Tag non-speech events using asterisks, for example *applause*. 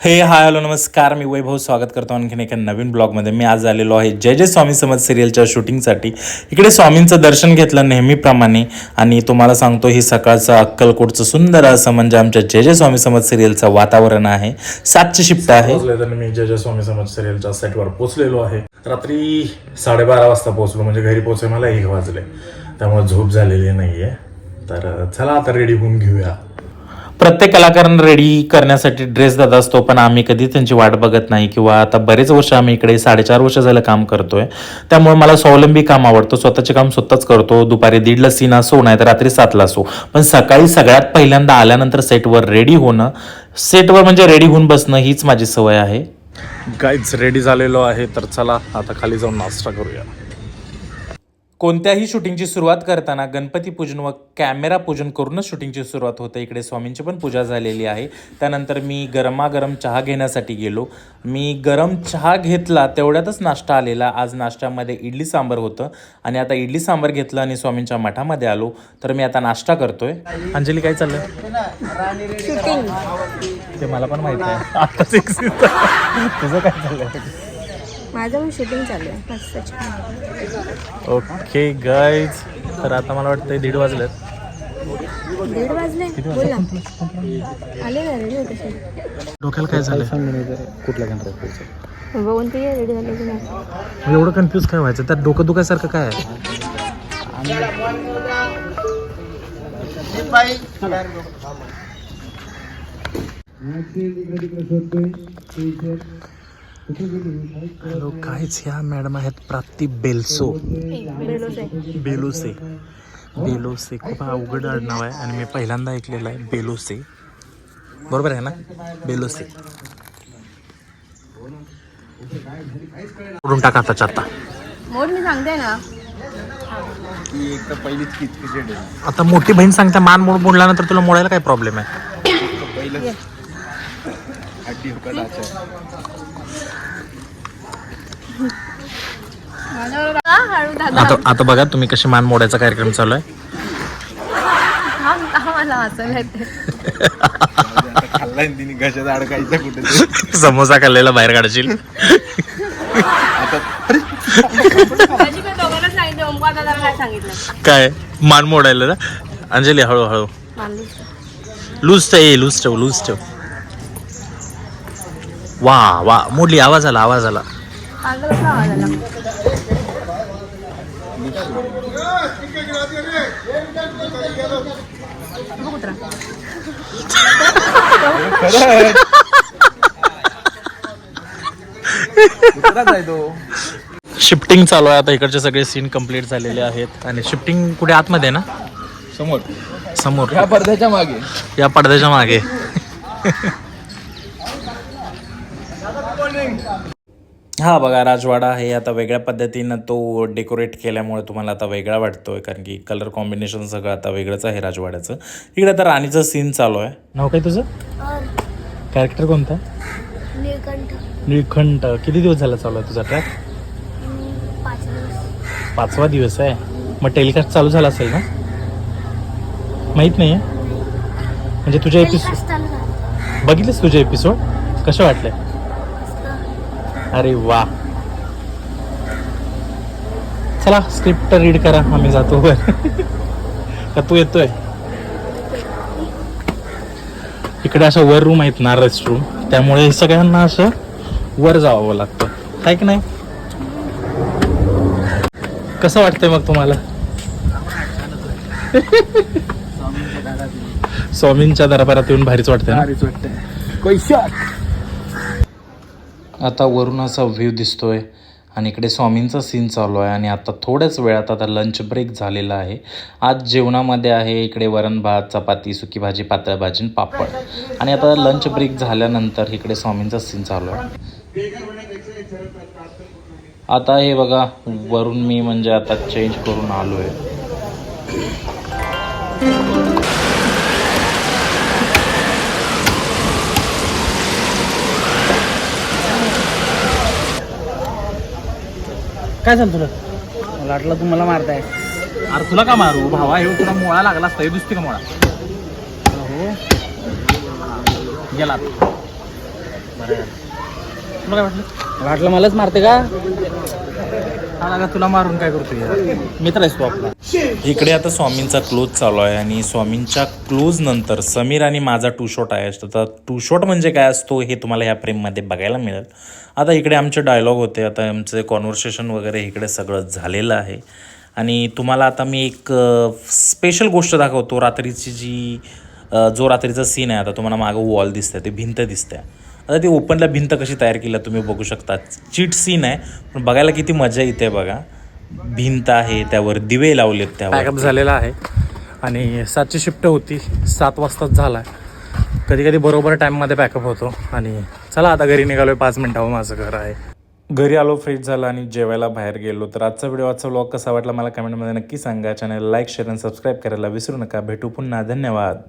हे hi hello नमस्कार. मी वैभव स्वागत करतो आणखीन एका नवीन ब्लॉगमध्ये. मी आज आलेलो आहे जय जय स्वामी समज सिरियलच्या शूटिंगसाठी. इकडे स्वामींचं दर्शन घेतलं नेहमीप्रमाणे आणि तुम्हाला सांगतो ही सकाळचं अक्कलकोटचं सुंदर असं म्हणजे आमच्या जय जय स्वामी समज सिरियलचं वातावरण आहे. सातची शिफ्ट आहे. तर मी जय जय स्वामी समज सिरियलच्या सेटवर पोचलेलो आहे. रात्री साडेबारा वाजता पोहोचलो म्हणजे घरी पोहोचे मला एक वाजले त्यामुळे झोप झालेली नाहीये. तर चला आता रेडी होऊन घेऊया. प्रत्येक कलाकारांना रेडी करण्यासाठी ड्रेस दादा असतो पण आम्ही कधी त्यांची वाट बघत नाही किंवा आता बरेच वर्ष आम्ही इकडे साडेचार वर्ष झालं काम करतोय. त्यामुळे मला स्वावलंबी काम आवडतं. स्वतःचे काम स्वतःच करतो. दुपारी दीडला सीन असो नाही तर रात्री सातला असो पण सकाळी सगळ्यात पहिल्यांदा आल्यानंतर सेटवर रेडी होणं सेटवर म्हणजे रेडी होऊन बसणं हीच माझी सवय आहे. गाईच रेडी झालेलो आहे तर चला आता खाली जाऊन नाश्ता करूया. कोणत्याही शूटिंगची सुरुवात करताना गणपती पूजन व कॅमेरा पूजन करूनच शूटिंगची सुरुवात होते. इकडे स्वामींची पण पूजा झालेली आहे. त्यानंतर मी गरमागरम चहा घेण्यासाठी गेलो. मी गरम चहा घेतला तेवढ्यातच नाश्ता आलेला. आज नाश्त्यामध्ये इडली सांबर होतं आणि आता इडली सांबर घेतलं आणि स्वामींच्या मठामध्ये आलो. तर मी आता नाश्ता करतोय. अंजली काय चाललंय? ते मला पण माहिती आहे. आताच एक तुझं काय चाललंय? माझं पण शूटिंग चालू आहे. मस्त छान. ओके गाईज तर आता मला वाटतं दीड वाजलेत. दीड वाजले? बोल. ना आले ना रेडी होते सर डोक्याला काय झालं बघून ते रेडी झाले की नाही. एवढं कन्फ्यूज काय व्हायचं? त्यात डोकं दुखायसारखं काय आहे? हॅलो काहीच ह्या मॅडम आहेत प्राप्ती बेलसो. बेलोस. बेलोसे. बेलोसे खूप अवघड नाव आहे आणि मी पहिल्यांदा ऐकलेलं आहे बेलोसे. बरोबर आहे ना? बेलोसे. उडून टाका आताच्या आता मोड मी सांगते ना. आता मोठी बहीण सांगते मान मोड मोडल्यानंतर तुला मोडायला काय प्रॉब्लेम आहे? दादा आता आता बघा तुम्ही कशी मान मोडायचा कार्यक्रम चालू आहे. समोसा खाल्लेला बाहेर काढशील. काय दोघांना सांगितलं ओमकार दादाला काय सांगितलं. काय? मान मोडायला ना? अंजली हळूहळू लूज ठेव. लूज ठेव लूज ठेव. वा वा. मोडली आवाज आला आवाज आला. शिफ्टिंग चालू आहे. आता इकडचे सगळे सीन कंप्लीट झालेले आहेत. आणि शिफ्टिंग कुठे? आतमध्ये आहे ना? समोर. समोर. ह्या पडद्याच्या मागे. या पडद्याच्या मागे. हा बघा राजवाडा आहे. आता वेगळ्या पद्धतीनं तो डेकोरेट केल्यामुळे तुम्हाला आता वेगळा वाटतोय कारण की कलर कॉम्बिनेशन सगळं आता वेगळंच आहे राजवाड्याचं. इकडे आता राणीचं सीन चालू आहे. नाव काय तुझं? कॅरेक्टर कोणतं? निळखंड किती दिवस झाला चालू आहे तुझा ट्रॅक पाचवा दिवस आहे. मग टेलिकास्ट चालू झाला असेल ना? माहीत नाही आहे म्हणजे तुझे एपिसोड बघितलेस तुझे एपिसोड कसे वाटले? अरे वा. चला स्क्रिप्ट रीड करा आम्ही जातो वर. का तू येतोय? इकडे अशा वर रूम आहेत ना रेस्ट रूम त्यामुळे सगळ्यांना असं वर जावं लागतं. काय की नाही? कसं वाटतंय मग तुम्हाला? *laughs* स्वामींच्या दरबारात येऊन भारीच वाटतंय भारीच वाटतंय. आता वरून असा व्ह्यू दिसतोय आणि इकडे स्वामींचा सीन चालू आहे आणि आता थोड्याच वेळात आता लंच ब्रेक झालेला आहे. आज जेवणामध्ये आहे इकडे वरण भात चपाती सुकी भाजी पातळ भाजी आणि पापड. आणि आता लंच ब्रेक झाल्यानंतर इकडे स्वामींचा सीन चालू आहे. आता हे बघा वरून मी म्हणजे आता चेंज करून आलो आहे काय झालं तुला? मला वाटलं तुम्हाला मारताय. अरे तुला का मारू? भावा हे तुला मोळा लागला असता हे दुसरी का मोळा? हो गेला तुला काय वाटलं? मला वाटलं मलाच मारते का? का तुला मारून काय मित्र आहेस तू आपला. इकडे आता स्वामींचा क्लोज चालू आहे आणि स्वामींच्या क्लोज नंतर समीर आणि माझा टू शॉट आहे. तर टू शॉट म्हणजे काय असतो हे तुम्हाला ह्या फ्रेममध्ये बघायला मिळेल. आता इकडे आमचे डायलॉग होते. आता आमचे कॉन्व्हर्सेशन वगैरे इकडे सगळं झालेलं आहे. आणि तुम्हाला आता मी एक स्पेशल गोष्ट दाखवतो. रात्रीची जी जो रात्रीचा सीन आहे आता तुम्हाला मागं वॉल दिसतंय ते भिंत दिसते आता ती ओपनला भिंत कशी तयार केली आहे तुम्ही बघू शकता. चीट सीन आहे पण बघायला किती मजा येते बघा. भिंत आहे त्यावर दिवे लावलेत त्यावर. पॅकअप झालेला आहे. आणि सातची शिफ्ट होती सात वाजताच झाला कधी कधी बरोबर टाईममध्ये पॅकअप होतो. आणि चला आता घरी निघालोय पाच मिनिटावर माझं घर आहे. घरी आलो फ्रेश झालं आणि जेवायला बाहेर गेलो. तर आजचा व्हिडिओ आजचा व्लॉग कसा वाटला मला कमेंटमध्ये नक्की सांगा. चॅनल लाईक शेअर आणि सबस्क्राईब करायला विसरू नका. भेटू पुन्हा. धन्यवाद.